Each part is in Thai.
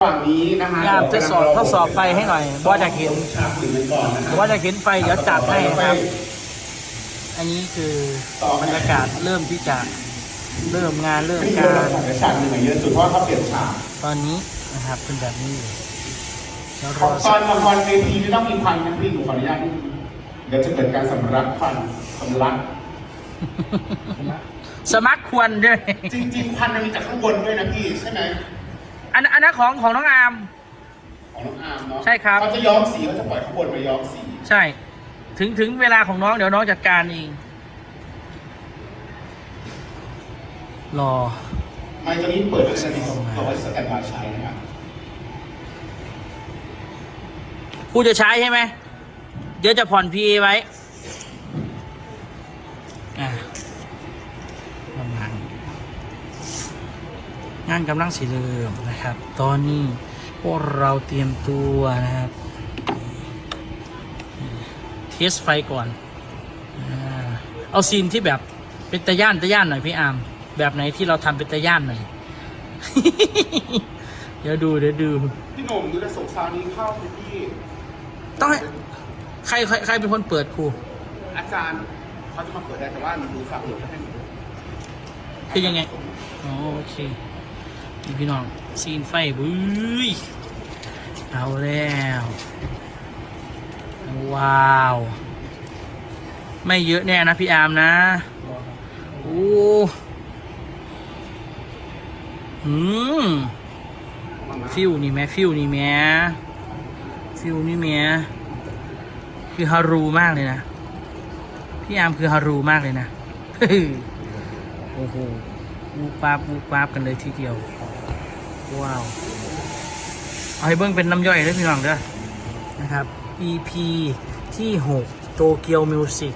ระหว่างนี้นะฮะยามจะสอบทดสอบไฟให้หน่อย ว่าจะเห็นฉากอื่นกันก่อนนะครับว่าจะเห็นไฟเดี๋ยวจัดให้นะครับ อันนี้คือบรรยากาศเริ่มที่จะเริ่มงานเริ่มไม่เยกาอะรของฉากหนึ่งอะเยอะสุดเพราะว่าเขาเปลี่ยนฉากตอนนี้นะครับเป็นแบบนี้อยู่แล้วขรอองตอนละครเวทีไม่ต้องมีควันนะพี่หนูขออนุญาตนิดนึงเดี๋ยวจะเกิดการสำลักควันสำลักสมัครควรด้วยจริงๆควันมันมีจากข้างบนด้วยนะพี่ใช่ไหม อันอันนั้นของของน้องอาร์ม ของน้องอาร์มเนาะใช่ครับ เขาจะย้อมสีเขาจะปล่อยข้างบนมาย้อมสี ใช่ ถึงถึงเวลาของน้องเดี๋ยวน้องจัดการเองรอ ไมค์ตัวนี้เปิดด้วยนะพี่เอาไว้สแตนบายใช้นะครับผู้จะใช้ใช่ไหมเดี๋ยวจะผ่อนพีไว้ อะประมาณนี้ งานกำลังสีเริ่มนะครับ ตอนนี้พวกเราเตรียมตัวนะครับเทสไฟก่อนอาเอาซีนที่แบบเป็นตะย่านตะย่านหน่อยพี่อาร์มแบบไหนที่เราทำเป็นตะย่านหน่อย เดี๋ยวดูเดี๋ยวดู พี่หนุ่มดูจะส่งซาวนี้เข้าไปที่ ต้องให้ใครใครใครเป็นคนเปิดครู อาจารย์เขาจะมาเปิดได้แต่ว่าหนูดูฝากหนูให้หนูคือยังไง อ๋อโอเคนี่ พี่น้องซีนไฟบุ้ยเอาแล้ว ว้าว ไม่เยอะแน่นะพี่อามนะ โอ้หืมฟิวนี่แม่ฟิวนี่แม่ฟิวนี่แม่คือฮารูมากเลยนะ พี่อามคือฮารูมากเลยนะโอ้โหวูบป๊าบวูบป๊าบกันเลยทีเดียว ว้าวเอาให้เบิ้งเป็นน้ำย่อยเลยพี่น้องเด้อนะครับ EP ที่ 6 โตเกียวมิวสิก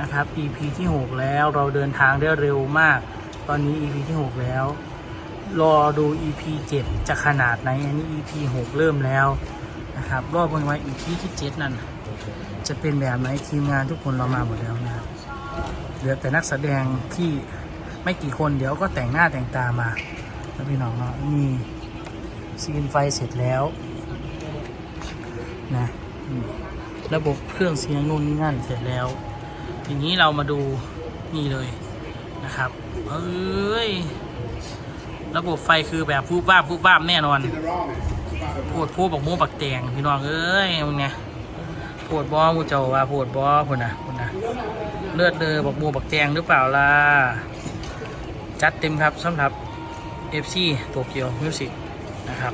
นะครับ EP ที่ 6 แล้วเราเดินทางได้เร็วมาก ตอนนี้ EP ที่ 6 แล้ว รอดู EP 7 จะขนาดไหน อันนี้ EP 6 เริ่มแล้วนะครับรอบวันไว้ EP ที่ 7 นั่น จะเป็นแบบไหนทีมงานทุกคนเรามาหมดแล้วนะครับเหลือแต่นักแสดงที่ไม่กี่คนเดี๋ยวก็แต่งหน้าแต่งตามา พี่น้องเนาะมีซีนไฟเสร็จแล้วนะระบบเครื่องเสียงนู่นนี่นั่นเสร็จแล้ว ทีนี้เรามาดูนี่เลยนะครับเอ้ยระบบไฟคือแบบฟูบ้าบฟูบ้าแน่นอนปวดพูบักโม่บักแตงพี่น้องเอ้ยมึงไงปวดบอมูเจ้าว่าปวดบอพุ่นนะพุ่นนะเลือดเลยบักโม่บักแตงหรือเปล่าล่ะจัดเต็มครับสำหรับ FC โตเกียวมิวสิกนะครับ